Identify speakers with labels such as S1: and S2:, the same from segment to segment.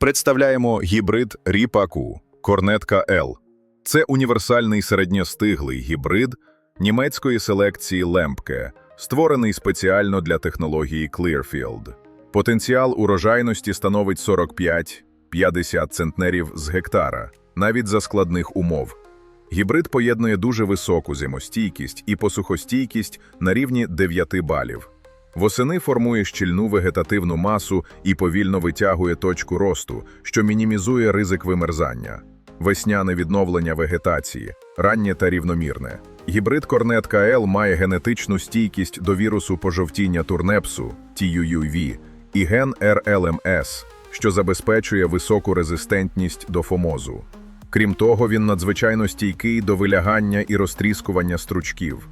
S1: Представляємо гібрид Ріпаку Корнетка L. Це універсальний середньостиглий гібрид німецької селекції Лемпке, створений спеціально для технології Clearfield. Потенціал урожайності становить 45-50 центнерів з гектара, навіть за складних умов. Гібрид поєднує дуже високу зимостійкість і посухостійкість на рівні 9 балів. Восени формує щільну вегетативну масу і повільно витягує точку росту, що мінімізує ризик вимерзання. Весняне відновлення вегетації, раннє та рівномірне. Гібрид Корнетка L має генетичну стійкість до вірусу пожовтіння турнепсу TUUV і ген RLMS, що забезпечує високу резистентність до фомозу. Крім того, він надзвичайно стійкий до вилягання і розтріскування стручків.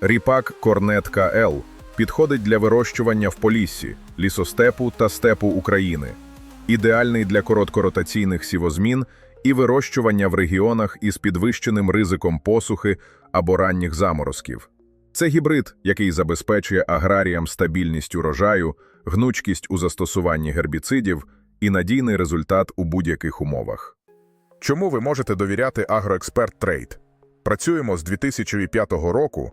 S1: Ріпак Корнетка Л підходить для вирощування в поліссі, лісостепу та степу України, ідеальний для короткоротаційних сівозмін і вирощування в регіонах із підвищеним ризиком посухи або ранніх заморозків. Це гібрид, який забезпечує аграріям стабільність урожаю, гнучкість у застосуванні гербіцидів і надійний результат у будь-яких умовах.
S2: Чому ви можете довіряти Агроексперт Трейд? Працюємо з 2005 року